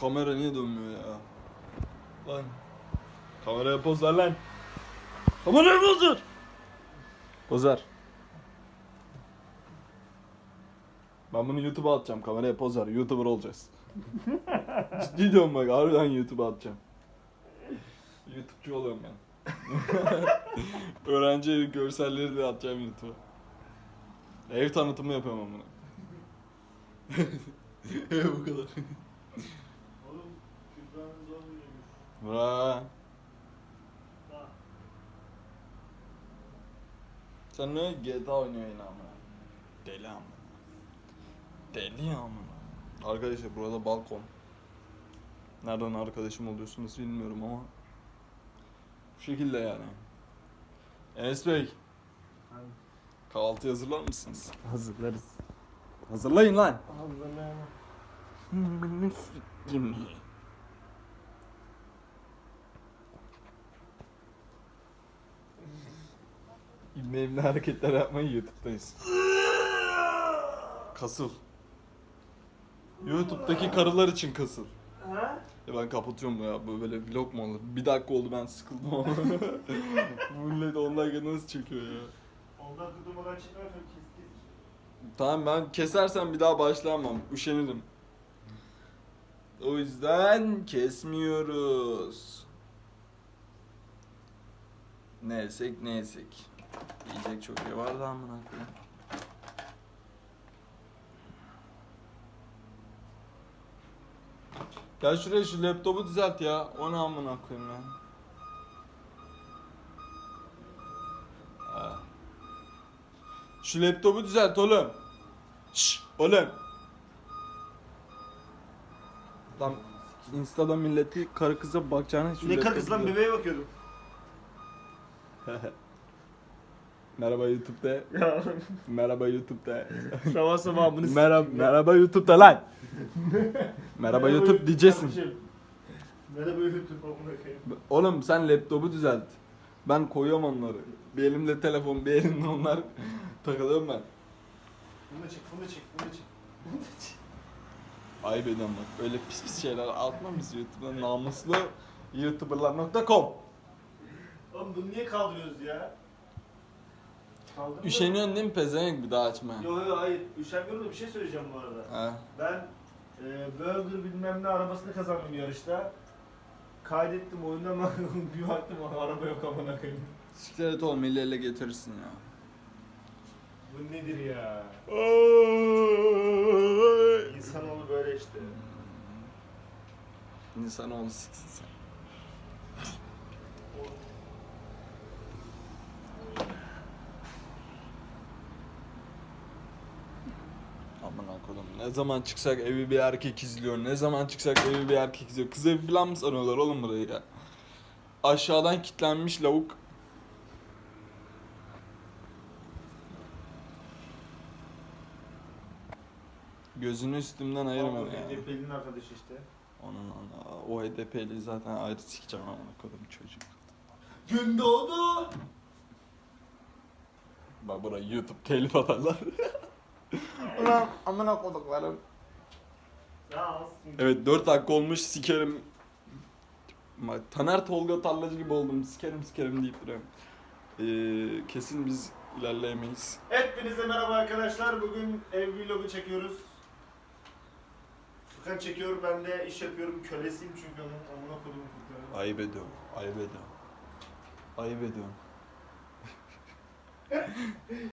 Kamera niye dönmüyor ya? Lan. Kameraya poz ver lan. Kameraya poz ver. Poz ver. Ben bunu YouTube'a atacağım. Kameraya poz ver. YouTuber olacağız. Ciddi diyorum bak. Harbiden YouTube'a atacağım. YouTube'cu oluyorum ben. Öğrenci görselleri de atacağım YouTube'a. Ev tanıtımı yapıyorum ama. Bu kadar. Ha. Sen ne GTA oynuyor yine ama. Deli ama. Deli ama. Arkadaşlar burada balkon. Nereden arkadaşım oluyorsunuz bilmiyorum ama. Bu şekilde yani. Enes Bey, kahvaltı hazırlar mısınız? Hazırlarız. Hazırlayın lan. Hazırlayamam. İbne ibne hareketler yapmayı YouTube'dayız. Kasıl. YouTube'daki karılar için kasıl. Ha? Ya ben kapatıyorum ya böyle vlog mu olur? Bir dakika oldu ben sıkıldım ama. millet 10 dakika nasıl çekiyor ya? Ondan tutulmadan çıkmıyorsan kes kes. Tamam ben kesersem bir daha başlayamam. Üşenirim. O yüzden kesmiyoruz. Ne yesek ne yesek. Yiyecek çok şey var da amına koyayım. Gel şuraya şu laptopu düzelt ya. O ne amına koyayım ya. Ha. Şu laptopu düzelt oğlum. Şşş oğlum. Lan Insta'da milleti karı kıza bakacağına şu Ne laptopu karısı lan düzelt. bebeğe bakıyordum. Merhaba YouTube'da. Ya Merhaba YouTube'da. sabah sabah bunu merhaba, merhaba YouTube'da lan. merhaba YouTube diyeceksin. Merhaba YouTube amına koyayım. Oğlum sen laptopu düzelt. Ben koyuyorum onları. Bir elimde telefon, bir elimde onlar. Takılıyorum ben. Bunu da çek, bunu da çek, bunu da çek. Bunu da çek. Ayıp ediyorum bak. Öyle pis pis şeyler atma biz YouTube'dan namuslu youtuberlar.com Oğlum bunu niye kaldırıyoruz ya? Kaldırmıyor Üşeniyorsun değil mi pezevenk bir daha açmaya? Yok yok hayır. Üşenmiyorum da bir şey söyleyeceğim bu arada. Ha. Ben e, Burger bilmem ne arabasını kazandım yarışta. Kaydettim oyunda ama bir baktım araba yok amına koyayım. Siktir et oğlum eli ele getirirsin ya. Bu nedir ya? İnsanoğlu böyle işte. İnsanoğlu siksin sen. Aman kodum. Ne zaman çıksak evi bir erkek izliyor. Ne zaman çıksak evi bir erkek izliyor. Kız evi falan mı sanıyorlar oğlum burayı ya? Aşağıdan kilitlenmiş lavuk. Gözünü üstümden ayırma ya. HDP'nin arkadaşı işte. Onun ana, o HDP'li zaten ayrı sikeceğim amına kodum çocuk. Gün doğdu. Bak buraya YouTube telif atarlar. Ulan amına koduklarım. Ya. Evet 4 dakika olmuş sikerim. Bak, Taner Tolga Tarlacı gibi oldum sikerim sikerim deyip duruyorum. Ee, kesin biz ilerleyemeyiz. Hepinize merhaba arkadaşlar. Bugün ev vlogu çekiyoruz. Furkan çekiyor, ben de iş yapıyorum. Kölesiyim çünkü onun amına koydum Furkan'ı. Ayıp ediyorum, ayıp ediyorum. Ayıp ediyorum.